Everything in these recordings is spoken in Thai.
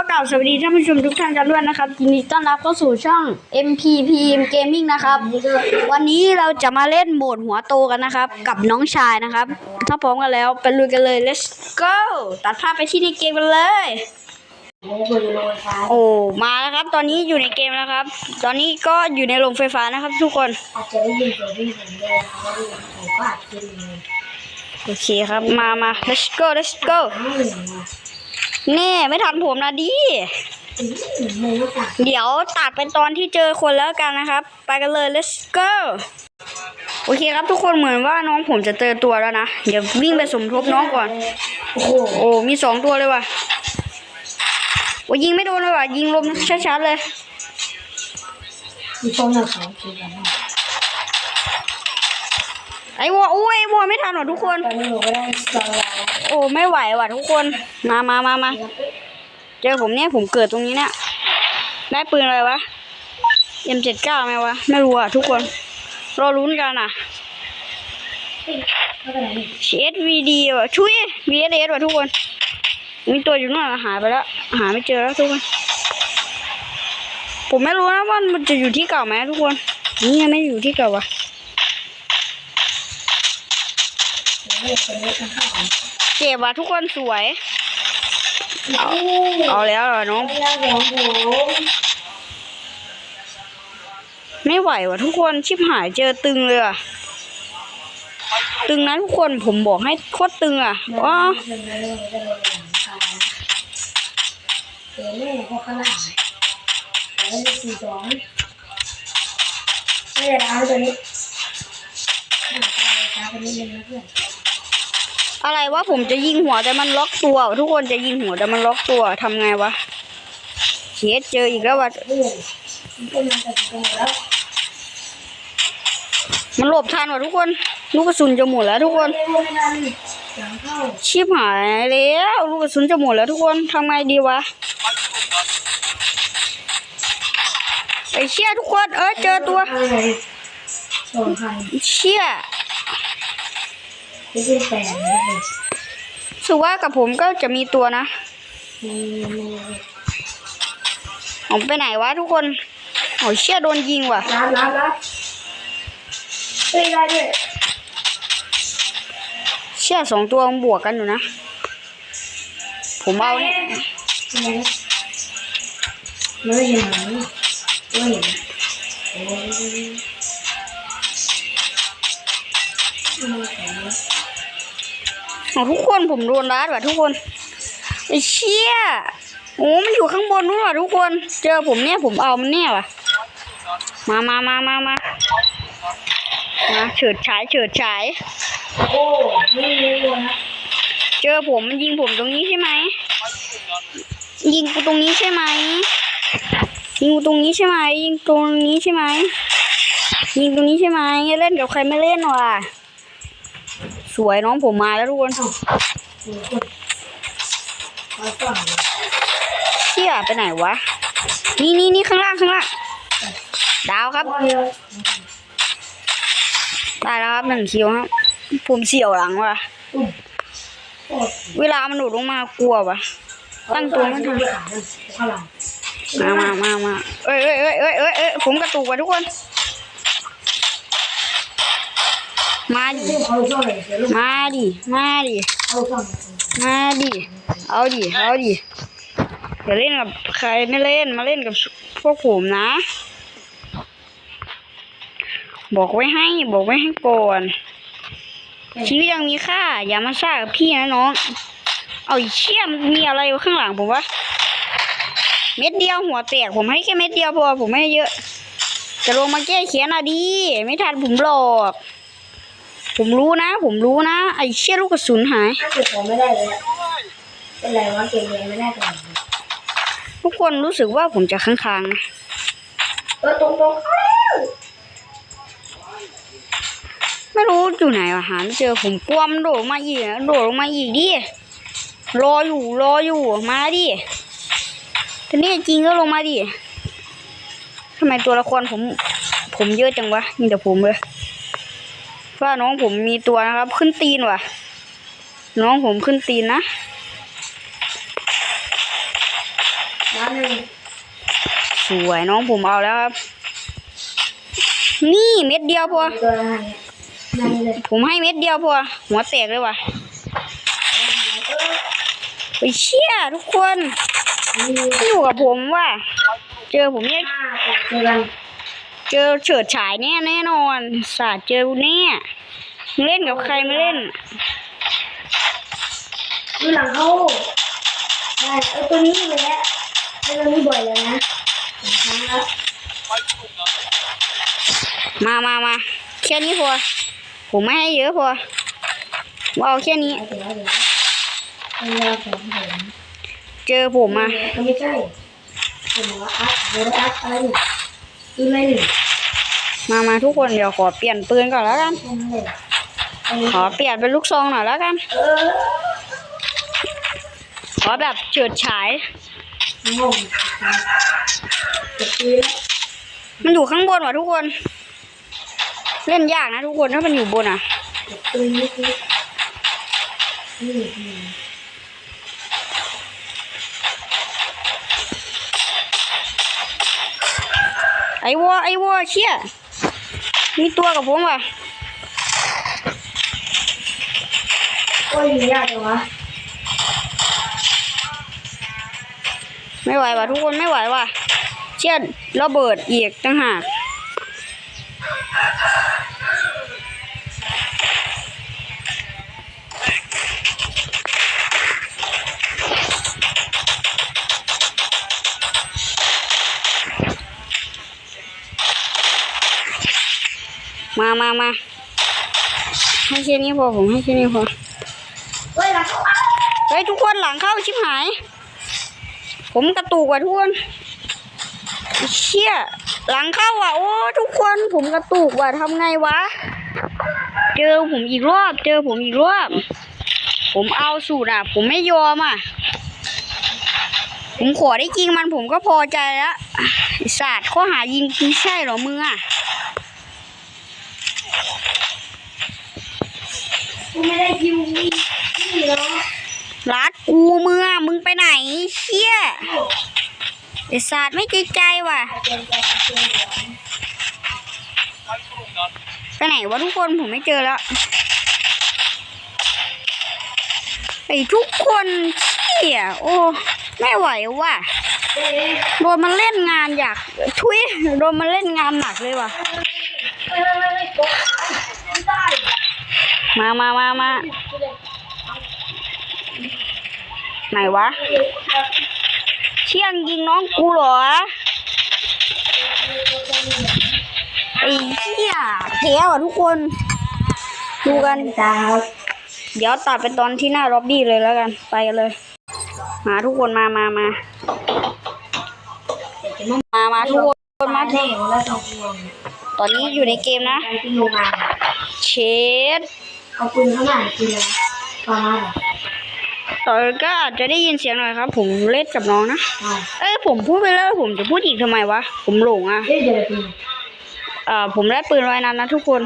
ก็กล่าวสวัสดีท่านผู้ชมทุกท่านกันด้วยนะครับยินดีต้อนรับเข้าสู่ช่อง MPP Gaming นะครับ วันนี้เราจะมาเล่นโหมดหัวโตกันนะครับ กับน้องชายนะครับ ถ้าพร้อมกันแล้วไปลุยกันเลย let's go ตัดภาพไปที่ในเกมกันเลย โอ้มาแล้วครับ ตอนนี้อยู่ในเกมแล้วครับ ตอนนี้ก็อยู่ในโรงไฟฟ้านะครับ ทุกคนอาจจะได้ยินเสียงวิ่งผมด้วยนะครับผมก็อาจจะโอเคครับมามา let's go let's go แน่ไม่ทันผมนะดิอืมไม่รู้จักเดี๋ยวตัดเป็นตอนที่เจอคนแล้วกันนะครับ ไปกันเลย let's go โอเคครับทุกคนเหมือนว่าน้องผมจะเจอตัวแล้วนะ เดี๋ยววิ่งไปสมทบน้องก่อน โอ้โหโอ้มีสองตัวเลยว่ะโอ้ยิงไม่โดนเลยว่ะยิงลมชัดๆเลยมีฟองอย่างสองทีกันนะ ไอ้วัวโอ้ยไอ้วัวไม่ทันหรอทุกคน ตอนนี้ผมก็ได้สองแล้วโอ้ไม่ไหวว่ะทุกคน มามามามาเจอผมเนี่ยผมเกิดตรงนี้เนี่ยได้ปืนอะไรวะ M79 ไหมวะ ไม่รู้อะทุกคน รอลุ้นกันอะไม่เป็นไรนี่ HVD ว่ะชุย VSS ว่ะทุกคน มีตัวอยู่นู่นอะหายไปแล้ว หาไม่เจอแล้วทุกคน ผมไม่รู้นะว่ามันจะอยู่ที่เก่าไหมทุกคน นี่ยังไม่อยู่ที่เก่าวะ เป็นเล็กข้างเจ็บว่ะทุกคนสวยๆเอาเอาแล้วเหรอน้องไม่ได้ของผมไม่ไหวว่ะทุกคนชิบหายเจอตึงเลยอะตึงนะทุกคนผมบอกให้โคตรตึงอะอ๋อเดินไปเรื่อยๆจะโดนหลังคาเดี๋ยวแม่พวกข้างหลังแล้วก็สี่สองไม่ได้ร้านตัวนี้หน้าตาช้าไปนิดนึงนะเพื่อน อะไรวะผมจะยิงหัวแต่มันล็อกตัว ทุกคนจะยิงหัวแต่มันล็อกตัวทำไงวะเชียเจออีกแล้ววะมันหลบทันว่ะทุกคนลูกกระสุนจะหมดแล้วทุกคนชิบหายแล้วลูกกระสุนจะหมดแล้วทุกคนทำไงดีวะไอเชี่ยทุกคนเออเจอตัวเชี่ย ไม่ใช่แปดนะเลยสุว่ากับผมก็จะมีตัวนะ มีมีผมไปไหนวะทุกคนโอ้ยเชี่ยโดนยิงว่ะรับรับรับเฮ้ยได้ด้วยเชี่ยสองตัวมันบวกกันอยู่นะ ผมเอาเนี่ยอะไรนะไม่เห็นหนังไม่เห็น โอ้ทุกคนผมโดนรัดว่ะทุกคนไอ้เชี่ยโอ้มันอยู่ข้างบนนู้นว่ะทุกคน เจอผมเนี่ยผมเอามันเนี่ยว่ะ มามามามามามาเฉิดฉายเฉิดฉายโอ้ไม่รู้นะเจอผมมันยิงผมตรงนี้ใช่ไหมยิงกูตรงนี้ใช่ไหมยิงกูตรงนี้ใช่ไหมยิงตรงนี้ใช่ไหมยิงตรงนี้ใช่ไหมเล่นกับใครไม่เล่นว่ะ สวยน้องผมมาแล้วทุกคนเชี่ยไปไหนวะ นี่นี่นี่ข้างล่างข้างล่าง ดาวครับว่าเร็วได้แล้วครับหนึ่งคิวครับ ผมเสียวหลังว่ะ เวลามันหลุดลงมากลัวว่ะ ตั้งตัวไม่ทันดุมามามามาเอ้ยเอ้ยเอ้ยเอ้ยเอ้ยเอ้ยผมกระตุกว่ะทุกคน มาดิ มาดิ มาดิ มาดิ เอาดิ เอาดิอย่าเล่นกับใครไม่เล่น มาเล่นกับพวกผมนะ บอกไว้ให้ บอกไว้ให้ก่อนชีวิตยังมีค่า อย่ามาซ่ากับพี่นะน้อง เอาอ้เชี่ยมมีอะไรข้างหลังผมวะ เม็ดเดียวหัวแตกผมให้แค่เม็ดเดียวพอผมไม่ให้เยอะ จะลงมาแก้เขียนอะดี ไม่ทันผมหรอก ผมรู้นะ ผมรู้นะ ไอ้เชี่ยลูกกระสุนหายถ้าเกิดผมไม่ได้เลยอะเป็นไรวะเก่งเลยไม่ได้ก่อนทุกคนรู้สึกว่าผมจะค้างๆนะเออตรงตรงไม่รู้อยู่ไหนวะหาไม่เจอผมกลัวมันโดดลงมาอีกอะโดดลงมาอีกดิรออยู่รออยู่มาดิทีนี้จริงก็ลงมาดิทำไมตัวละครผม ผมเยอะจังวะมีแต่ผมเลย ว่าน้องผมมีตัวนะครับ ขึ้นตีนว่ะ น้องผมขึ้นตีนนะร้าหนึ่งสวยน้องผมเอาแล้วครับ นี่เม็ดเดียวพอตัวะผมให้เม็ดเดียวพอหัวแตกเลยว่ะไปเชี่ยทุกคนอยู่กับผมว่ะเจอผมเนี่ย เจอกันเจอเฉิดฉายแน่แน่นอนสาดเจอกูแน่มึงเล่นกับใครไม่เล่นดูหลังเข้าได้เออตัวนี้เลยแหละไอ้ตัวนี้บ่อยเลยนะสองครั้งแล้วมามามาแค่นี้พอผมไม่ให้เยอะพอว่าเอาแค่นี้เอาเดี๋ยวเดี๋ยวเอาเวลาของผมเจอผมมาก็ไม่ใช่ผมบอกว่าอัพโดนอัพอะไรหนึ่ งอีกอะไรหนึ่งมามาทุกคนเดี๋ยวขอเปลี่ยนปืนก่อนแล้วกันแค่นั้นเลยไอ้ขอเปลี่ยนเป็นลูกซองหน่อยแล้วกัน เออขอแบบเฉิดฉาย งงจะซื้อมันอยู่ข้างบนว่ะทุกคน เล่นยากนะทุกคนถ้ามันอยู่บนอะ จะซื้อนิดนิดนี่ นี่ไอ้วัวไอ้วัวเชี่ยมีตัวกับผมว่ะโอ้ยยากจังวะไม่ไหวว่ะทุกคนไม่ไหวว่ะเชี่ยระเบิดอีกต่างหาก มามามาให้แค่นี้พอผมให้แค่นี้พอเฮ้ยหลังเข้าเฮ้ยทุกคนหลังเข้าชิบหาย ผมกระตุกว่ะทุกคนเชี่ยหลังเข้าอะโอ้ทุกคนผมกระตุกว่ะทำไงวะ เจอผมอีกรอบ เจอผมอีกรอบ ผมเอาสูตรอะ ผมไม่ยอมอะ ผมขอได้จริงมันผมก็พอใจแล้วศาสตร์ข้อหายิงใช่เหรอมึงอะ กูไม่ได้ยิวนี่นี่เนาะรัดกูเมึงอะมึงไปไหนเชี่ยไอ้ศาสตร์ไม่ใจใจว่ะ ไปไหนวะทุกคนผมไม่เจอแล้ว ไอ้ทุกคนเชี่ยโอ้ไม่ไหวว่ะเอ๊ะโดนมันเล่นงานอยากทุยโดนมันเล่นงานหนักเลยว่ะ เอ้ยเอ้ยเอ้ยตกไม่ได้ มามามามาไหนวะ เชี่ยงยิงน้องกูเหรอไอ้เชี่ยแพ้ว่ะทุกคน ดูกันเดี๋ยวตัดไปตอนที่หน้าล็อบบี้เลยแล้วกัน ไปกันเลย มาทุกคนมามามามามาทุกคนมาแน่ตอนนี้อยู่ในเกมนะ เชด เอาปืนเข้ามาปืนอะไรตอนนั้นเหรอตอนก็อาจจะได้ยินเสียงหน่อยครับ ผมเล่นกับน้องนะ อ่าเอ้ยผมพูดไปแล้วผมจะพูดอีกทำไมวะ ผมหลงอะ เฮ้ยเดี๋ยวปืนเอ่อผมได้ปืนร้อยนัดนะทุกคน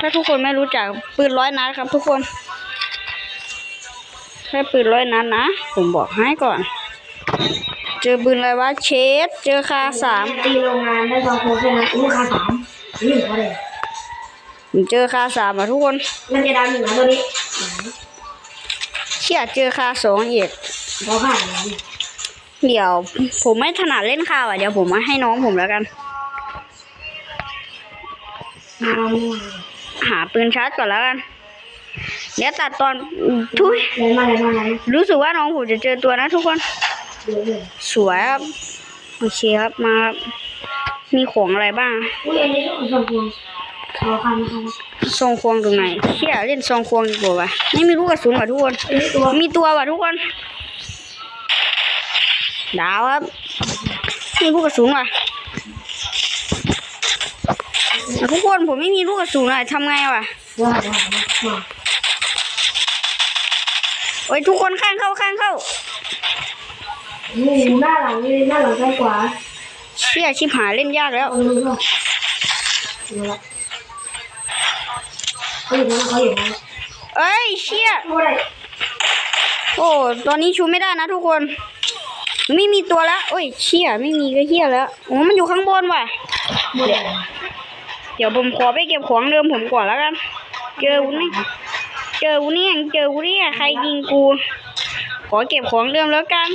ถ้าทุกคนไม่รู้จักปืนร้อยนัดครับทุกคนแค่ปืนร้อยนัดนะ ผมบอกให้ก่อน เจอปืนอะไรวะเชดเจอคาสามตีโรงงานได้สองพวงแค่นั้นอู้ค่าสามนี่เขาเลย ผมเจอคาสามอะทุกคน มันจะดาวหนึ่งนะตัวนี้เชี่ยเจอคาสองอีกเขาผ่านแล้วเดี๋ยว ผมไม่ถนัดเล่นคาอะเดี๋ยวผมมาให้น้องผมแล้วกัน มามามาหาปืนชาร์จก่อนแล้วกัน เดี๋ยวตัดตอนทุยเลยมาเลยมาเลยรู้สึกว่าน้องผมจะเจอตัวนะทุกคน เดี๋ยวเลยสวยครับโอเคครับมาครับมีของอะไรบ้าง อุ้ยอันนี้สองพวง เขาผ่านนะครับซองควงตรงไหนเชี่ยเล่นซองควงดีกว่าวะไม่มีลูกกระสุนว่ะทุกคนอันนี้ตัวมีตัวว่ะทุกคนดาวครับมีลูกกระสุนว่ะแต่ทุกคนผมไม่มีลูกกระสุนอะทำไงวะว่าว่ามาโอ้ยทุกคนข้างเข้าข้างเข้านี่หน้าหลังนี่หน้าหลังซ้ายขวาเชี่ยชิบหายเล่นยากแล้ว เอาเลยก็ดูละเขาอยู่นั่นเขาอยู่นั่นเอ้ยเชี่ยโอ้ยโอ้ตอนนี้ชูไม่ได้นะทุกคน ไม่มีตัวแล้วโอ้ยเชี่ยไม่มีก็เชี่ยแล้วโอ้มันอยู่ข้างบนว่ะ หมดเลยเดี๋ยวผมขอไปเก็บของเดิมผมก่อนแล้วกัน เจอกูนี่เจอกูเนี่ยเจอกูเนี่ยใครยิงกู ขอเก็บของเดิมแล้วกัน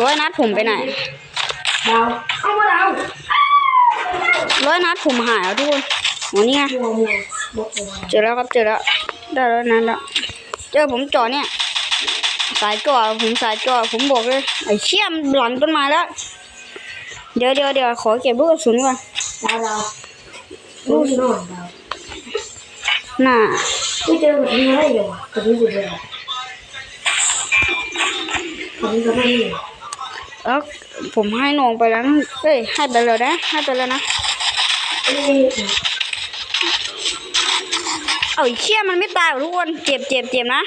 ร้อยนัดผมไปไหนดาวเอามาดาวร้อยนัดผมหายแล้วทุกคนโอ้นี่ไงมัวมัวบกมัวเจอแล้วครับเจอแล้ว ได้แล้วนั้นแล้ว เจอผมจ่อเนี่ย สายจ่อผมสายจ่อผมบอกเลยไอ้เชี่ยมหลังต้นไม้แล้ว เดี๋ยวเดี๋ยวเดี๋ยวขอเก็บลูกกระสุนก่อนดาวดาวรู้ที่นอนดาวน่าไม่เจอแบบนี้อะไรอยู่ตัวนี้สุดเลยตัวนี้ก็ไม่มี แล้วผมให้น้องไปแล้วเอ้ยให้ไปแล้วนะให้ไปแล้วนะเอ้ยเอาไอ้เชี่ยมันไม่ตายหรอกทุกคนเจ็บเจ็บเจ็บนะ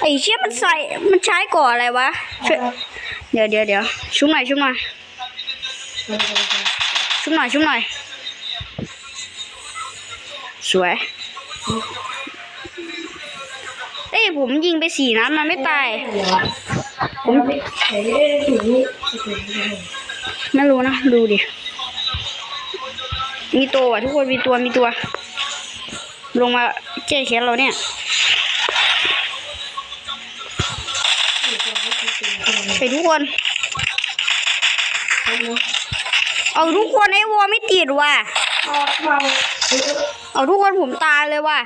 ไอ้เชี่ยมันใส่มันใช้ก่ออะไรวะเดี๋ยวเดี๋ยวเดี๋ยวชุบหน่อยชุบหน่อยชุบหน่อยชุบหน่อยสวย ยผมยิงไปสี่นัดมันไม่ตาย ผมไม่เอ้ยถึงนี่ถึงนี่ไม่รู้นะ ดูดิ มีตัวว่ะทุกคนมีตัวมีตัว ลงมาเจ๊แขนเราเนี่ยไปทุกคน เอาทุกคนไอ้วอไม่ติดว่ะเอาเอาเอาทุกคนผมตายเลยว่ะ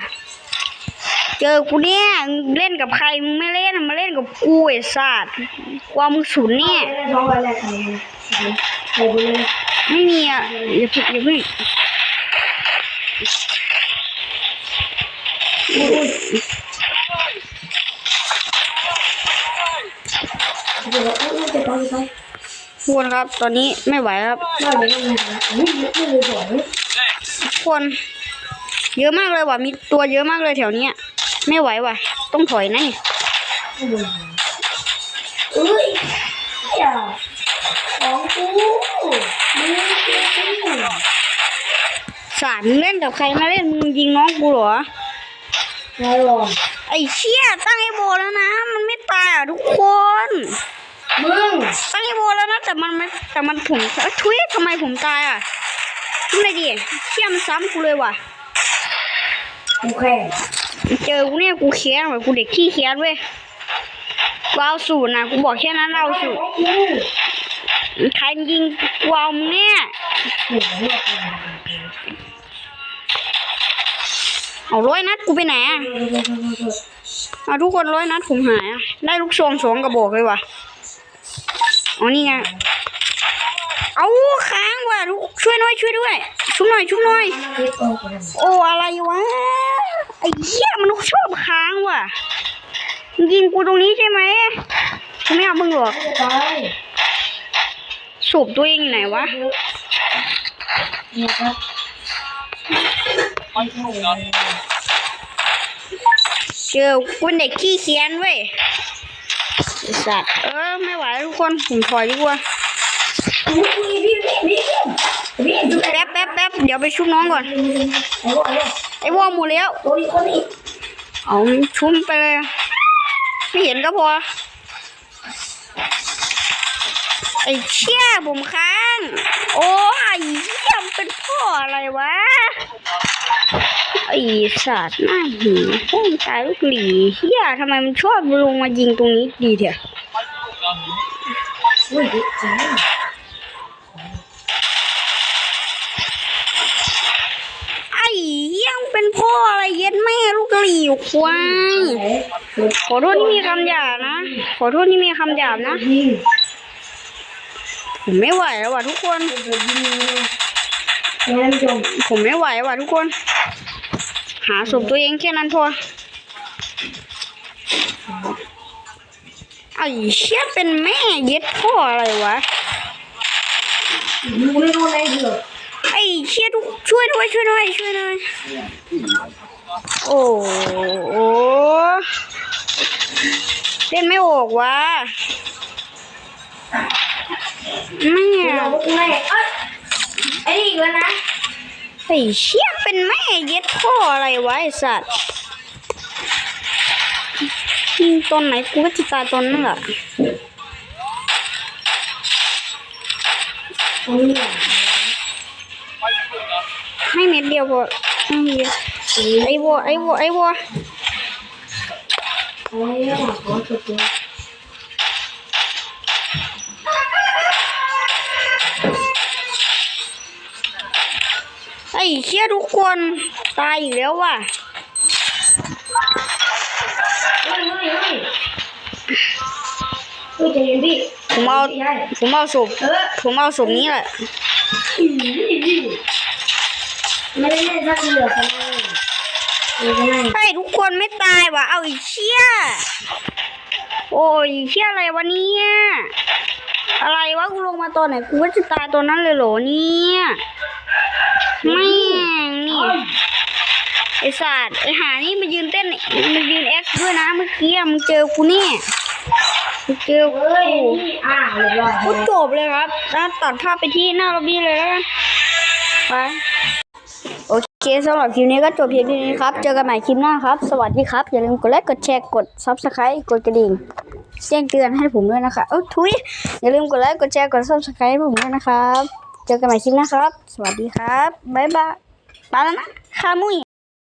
เจอกูเนี่ยเล่นกับใครมึงไม่เล่นมาเล่นกับกูไอ้สัตว์ความมึงศูนย์เนี่ยไม่มีอะอย่าเพิ่งอย่าพิ่งเดี๋ยวเอ้ยจะไปไปทุกคนครับ ตอนนี้ไม่ไหวครับคน เยอะมากเลยว่ะมีตัวเยอะมากเลยแถวเนี้ย ไม่ไหวว่ะ ต้องถอยนะนี่เอ้ยอย่าของกูมึงกูสารมึงเล่นกับใครมาเล่นมึงยิงน้องกูเหรอนายรองไอ้เชี่ยตั้งไอ้โบแล้วนะ มันไม่ตายอะทุกคนมึงตั้งไอ้โบแล้วนะแต่มันไม่แต่มันผมเอ้ยทุยทำไมผมตายอะทำไมดิเชี่ยมันซ้ำกูเลยว่ะกูแค่ เจอกูเนี่ยกูแค้นว่ะกูเด็กขี้แค้นเว้ยกูเอาสูตรนะกูบอกแค่นั้นเอาสูตรใครยิงกูเอามึงเนี่ยเนี่ยเอาร้อยนัดกูไปไหนอะเอาทุกคนร้อยนัดผมหายอะได้ลูกซองสองกระบอกเลยว่ะอ๋อนี่ไงเอาค้างว่ะทุกช่วยหน่อยช่วยด้วยชุบหน่อยชุบหน่อย โอ้อะไรวะ ไอ้เหี้ยมันชอบค้างว่ะมึงยิงกูตรงนี้ใช่ไหมกูไม่เอามึงหรอกไปสูบตัวเองอยู่ไหนวะเนี่ยครับเจอกูเด็กขี้เคียนเว้ยอ้สัตว์เออไม่ไหวทุกคนผมถอยดีกว่าแป๊บแป๊บแป๊บเดี๋ยวไปชุบน้องก่อน ไอ้วะไอ้วะไอ้วอหมดแล้วตัวนี้คนนี้เอาชุบไปเลยไม่เห็นก็พอ ไอ้เชี่ยผมค้าง โอ้ยเชี่ยมเป็นพ่ออะไรวะ ไอ้สัตว์หน้าหิวพุ่งตายลูกหลีเฮียทำไมมันชอบลงมายิงตรงนี้ดีเถอะ อุ้ยจริง ไอ้เฮียมันเป็นพ่ออะไรเย็ดแม่ลูก หลีควายขอโทษที่มีคำหยาบนะ ขอโทษที่มีคำหยาบนะยิงผมไม่ไหวแล้วว่ะทุกคนแอนจงผมไม่ไหวว่ะทุกคน หาศพตัวเองแค่นั้นพอไอ้เชี่ยเป็นแม่เย็ดพ่ออะไรวะดูไม่รู้อะไรเหรอไอ้เชี่ยทุกช่วยด้วยช่วยด้วยช่วยด้วย โอ้โหเล่นไม่ออกวะแม่เราไม่เอ้ยไอ้นี่อีกแล้วนะไอ้เชี่ยเป็นแม่เย็ดพ่ออะไรวะไอ้สัตว์ยิงตอนไหนกูก็จะตายตอนนั้นแหละตรงนี้แหละให้เม็ดเดียวพอให้เม็ดเดียว ไอ้วัวไอ้วัวไอ้วัวเอาไว้ระหว่างขอสุดตัวไอ้เชี่ยทุกคนตายอีกแล้วว่ะเฮ้ยเฮ้ยเฮ้ยเฮ้ยใจเย็นพี่ผมเอาผมเอาศพเออผมเอาศพนี้แหละไม่ได้เล่นสักทีเหรอคะเออไม่ไอ้ทุกคนไม่ตายว่ะ เอาไอ้เชี่ย โอ้ยเชี่ยอะไรวะเนี่ย อะไรวะกูลงมาตอนไหนกูก็จะตายตอนนั้นเลยเหรอเนี่ยแม่งนี่ไอ้สัตว์ไอ้หานี่มายืนเต้นมายืนแอคด้วยนะเมื่อกี้อะมึงเจอกูเนี่ยมึงเจอกูเฮ้ยนี่อ่าเรียบร้อยก็จบเลยครับแล้วตัดภาพไปที่หน้าล็อบบี้เลยแล้วกันไปโอ เคสำหรับคลิปนี้ก็จบเพียงเท่านี้ครับ เจอกันใหม่คลิปหน้าครับ สวัสดีครับ อย่าลืมกดไลค์กดแชร์กด subscribe กดกระดิ่งแจ้งเตือนให้ผมด้วยนะคะเอ้าทุยอย่าลืมกดไลค์กดแชร์กด subscribe ให้ผมด้วยนะครับ เจอกันใหม่คลิปหน้าครับ สวัสดีครับบ๊ายบายไปแล้วนะคามุย